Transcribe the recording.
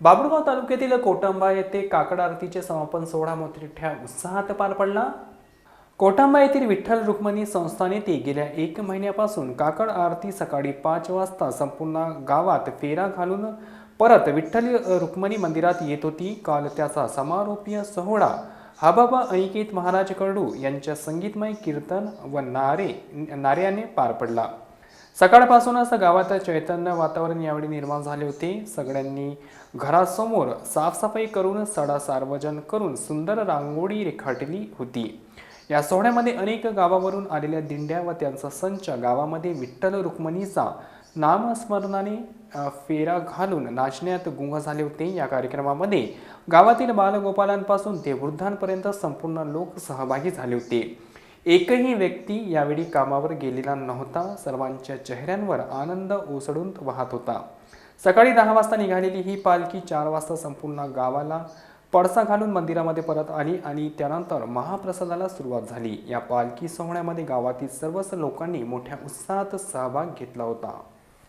बाबुळगाव तालुक्यातील कोटंबा येथे काकड आरतीचे समापन सोहळा मोठ्या उत्साहात पार पडला. कोटंबा येथील विठ्ठल रुक्मिणी संस्थानेत गेल्या एक महिन्यापासून काकड आरती सकाळी पाच वाजता संपूर्ण गावात फेरा घालून परत विठ्ठल रुक्मिणी मंदिरात येत होती. काल त्याचा समारोपीय सोहळा हबाबा अनिकेत महाराज कडू यांच्या संगीतमय कीर्तन व नारे नाऱ्याने पार पडला. सकाळपासूनच गावात चैतन्य वातावरण यावेळी निर्माण झाले होते. सगळ्यांनी घरासमोर साफसफाई करून सडा सार्वजन करून सुंदर रांगोळी रेखाटली होती. या सोहळ्यामध्ये अनेक गावावरून आलेल्या दिंड्या व त्यांचा संच गावामध्ये विठ्ठल रुक्मिणीचा नामस्मरणाने फेरा घालून नाचण्यात गुंग झाले होते. या कार्यक्रमामध्ये गावातील बालगोपालांपासून ते वृद्धांपर्यंत संपूर्ण लोक सहभागी झाले होते. एकही व्यक्ती यावेळी कामावर गेलेला नव्हता. सर्वांच्या चेहऱ्यांवर आनंद ओसडून वाहत होता. सकाळी दहा वाजता निघालेली ही पालखी चार वाजता संपूर्ण गावाला पडसा घालून मंदिरामध्ये परत आली आणि त्यानंतर महाप्रसादाला सुरुवात झाली. या पालखी सोहळ्यामध्ये गावातील सर्वच लोकांनी मोठ्या उत्साहात सहभाग घेतला होता.